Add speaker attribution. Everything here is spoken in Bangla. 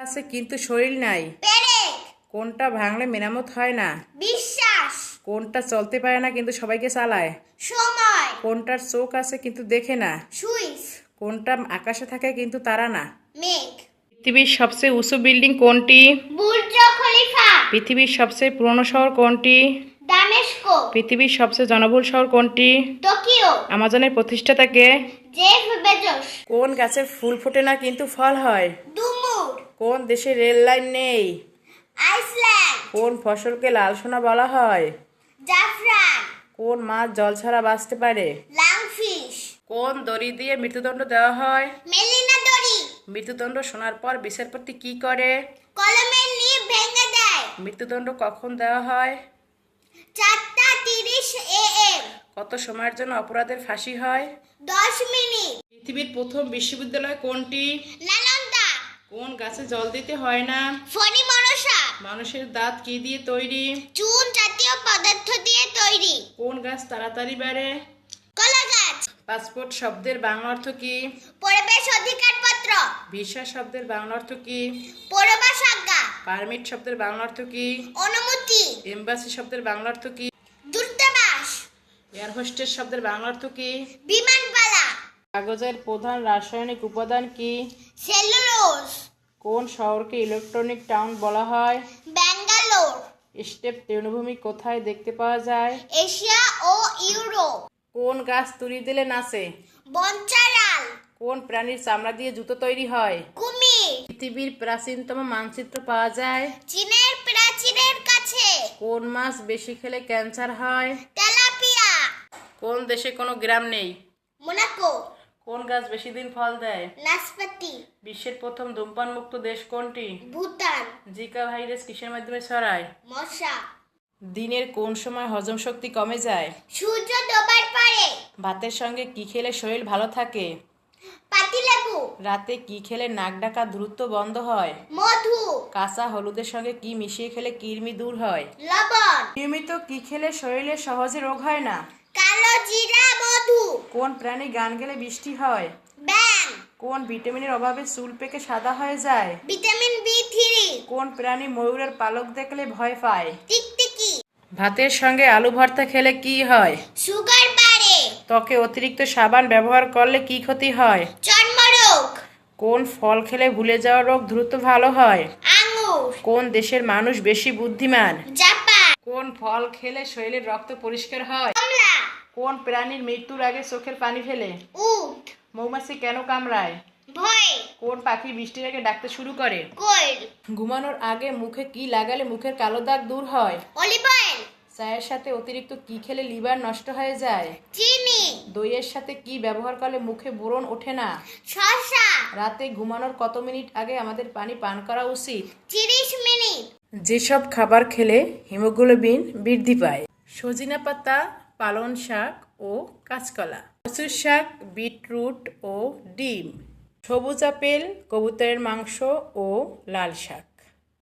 Speaker 1: আছে কিন্তু শরীর নাই। কোনটা ভাঙলে মেরামত হয় না?
Speaker 2: বিশ্বাস।
Speaker 1: কোনটা চলতে পারে না কিন্তু সবাইকে চালায়?
Speaker 2: সময়।
Speaker 1: কোনটার চোখ আছে কিন্তু দেখে না?
Speaker 2: সুইচ।
Speaker 1: কোনটা আকাশে থাকে কিন্তু তারা না?
Speaker 2: মেঘ।
Speaker 1: পৃথিবীর সবচেয়ে উঁচু বিল্ডিং কোনটি?
Speaker 2: Burj Khalifa.
Speaker 1: পৃথিবীর সবচেয়ে পুরনো শহর কোনটি?
Speaker 2: দামেস্কো।
Speaker 1: পৃথিবীর সবচেয়ে জনবহুল শহর কোনটি?
Speaker 2: টোকিও।
Speaker 1: আমাজনের প্রতিষ্ঠাতাকে
Speaker 2: জেফ বেজোস।
Speaker 1: কোন গাছের ফুল ফোটে না কিন্তু ফল হয়? কোন দেশে রেল লাইন নেই?
Speaker 2: আইসল্যান্ড।
Speaker 1: কোন ফসলকে লাল সোনা বলা হয়?
Speaker 2: জাফরান।
Speaker 1: কোন মাছ জল ছাড়া বাঁচতে পারে?
Speaker 2: লাংফিশ।
Speaker 1: কোন দড়ি দিয়ে মৃত্যুদণ্ড দেওয়া হয়?
Speaker 2: মেলিনা দড়ি।
Speaker 1: মৃত্যুদণ্ড শোনার পর বিচারপতি কি করে?
Speaker 2: কলমের নিব ভেঙে দেয়।
Speaker 1: মৃত্যুদণ্ড কখন দেওয়া হয়?
Speaker 2: চারটা তিরিশ এ এম।
Speaker 1: কত সময়ের জন্য অপরাধের ফাঁসি হয়?
Speaker 2: দশ মিনিট।
Speaker 1: পৃথিবীর প্রথম বিশ্ববিদ্যালয় কোনটি?
Speaker 2: নালন্দা
Speaker 1: কোন গাছে জল দিতে হয় না?
Speaker 2: ফণি মনসা
Speaker 1: মানুষের দাঁত কি দিয়ে তৈরি?
Speaker 2: চুন জাতীয় পদার্থ দিয়ে তৈরি।
Speaker 1: কোন গাছ তাড়াতাড়ি বাড়ে?
Speaker 2: কলা গাছ।
Speaker 1: পাসপোর্ট শব্দের বাংলা অর্থ কি?
Speaker 2: পরিবেশ অধিকার পত্র
Speaker 1: ভিসা শব্দের বাংলা অর্থ কি?
Speaker 2: পরবাস আজ্ঞা।
Speaker 1: পারমিট শব্দের বাংলা অর্থ কি?
Speaker 2: অনুমতি।
Speaker 1: এম্বাসি শব্দের বাংলা অর্থ কি?
Speaker 2: দূতাবাস।
Speaker 1: এয়ার হোস্টেস শব্দের বাংলা অর্থ কি?
Speaker 2: বিমানবালা
Speaker 1: কাগজের প্রধান রাসায়নিক উপাদান কি?
Speaker 2: সেলুলোজ।
Speaker 1: কোন শহরকে ইলেকট্রনিক টাউন বলা হয়?
Speaker 2: ব্যাঙ্গালোর।
Speaker 1: স্টেপ তৃণভূমি কোথায় দেখতে পাওয়া যায়?
Speaker 2: এশিয়া ও ইউরোপ।
Speaker 1: কোন গাছ তুলি দিলে নাচে?
Speaker 2: বঞ্চারাল
Speaker 1: কোন প্রাণীর চামড়া দিয়ে জুতো তৈরি হয়?
Speaker 2: কুমির।
Speaker 1: পৃথিবীর প্রাচীনতম মানচিত্র পাওয়া যায়?
Speaker 2: চীনের প্রাচীরের কাছে।
Speaker 1: কোন মাছ বেশি খেলে ক্যান্সার হয়?
Speaker 2: তেলাপিয়া।
Speaker 1: কোন দেশে কোনো গ্রাম নেই?
Speaker 2: মোনাকো।
Speaker 1: কোন গাছ বেশি দিন ফল দেয়?
Speaker 2: নাশপাতি।
Speaker 1: বিশ্বের প্রথম ধূমপান মুক্ত দেশ কোনটি?
Speaker 2: ভুটান।
Speaker 1: জিকা ভাইরাস কিসের মাধ্যমে ছড়ায়?
Speaker 2: মশা।
Speaker 1: দিনের কোন সময় হজম শক্তি কমে যায়?
Speaker 2: সূর্য ডোবার পরে।
Speaker 1: ভাতের সঙ্গে কি খেলে শরীর ভালো থাকে?
Speaker 2: পাতিলেবু
Speaker 1: রাতে কি খেলে নাক ডাকা দ্রুত বন্ধ হয়?
Speaker 2: মধু।
Speaker 1: কাঁচা হলুদের সঙ্গে কি মিশিয়ে খেলে কৃমি দূর হয়?
Speaker 2: লবণ।
Speaker 1: নিয়মিত কি খেলে শরীরে সহজে রোগ হয় না?
Speaker 2: কালো জিরা মধু।
Speaker 1: কোন প্রাণী গান গেলে বৃষ্টি হয়?
Speaker 2: ব্যাং
Speaker 1: কোন ভিটামিনের অভাবে চুল পেকে সাদা হয়ে যায়?
Speaker 2: Vitamin B three.
Speaker 1: কোন প্রাণী ময়ূরের পালক দেখলে ভয় পায়?
Speaker 2: টিকটিকি।
Speaker 1: ভাতের সঙ্গে আলু ভর্তা খেলে কি হয়?
Speaker 2: সুগার
Speaker 1: ত্বকে অতিরিক্ত সাবান ব্যবহার করলে কি ক্ষতি হয়?
Speaker 2: চর্মরোগ।
Speaker 1: কোন ফল খেলে ভুলে যাওয়া রোগ দ্রুত ভালো হয়?
Speaker 2: আঙ্গুর
Speaker 1: কোন দেশের মানুষ বেশি বুদ্ধিমান?
Speaker 2: জাপান।
Speaker 1: কোন ফল খেলে শরীরের রক্ত পরিষ্কার হয়?
Speaker 2: কমলা।
Speaker 1: কোন প্রাণীর মৃত্যুর আগে চোখের পানি ফেলে?
Speaker 2: উট।
Speaker 1: মৌমাছি কেন কামড়ায়?
Speaker 2: ভয়।
Speaker 1: কোন পাখি বৃষ্টির আগে ডাকতে শুরু করে?
Speaker 2: কোয়েল।
Speaker 1: ঘুমানোর আগে মুখে কি লাগালে মুখের কালো দাগ দূর হয়?
Speaker 2: Olive oil.
Speaker 1: চায়ের সাথে অতিরিক্ত কি খেলে লিভার নষ্ট হয়ে যায়?
Speaker 2: চিনি।
Speaker 1: দইয়ের সাথে কি ব্যবহার করলে মুখে ব্রণ ওঠে না?
Speaker 2: শসা।
Speaker 1: রাতে ঘুমানোর কত মিনিট আগে আমাদের পানি পান করা উচিত?
Speaker 2: তিরিশ মিনিট।
Speaker 1: যেসব খাবার খেলে হিমোগ্লোবিন বৃদ্ধি পায় সজিনা পাতা পালন শাক ও কাঁচকলা কচুর শাক বিটরুট ও ডিম সবুজ আপেল কবুতরের মাংস ও লাল শাক।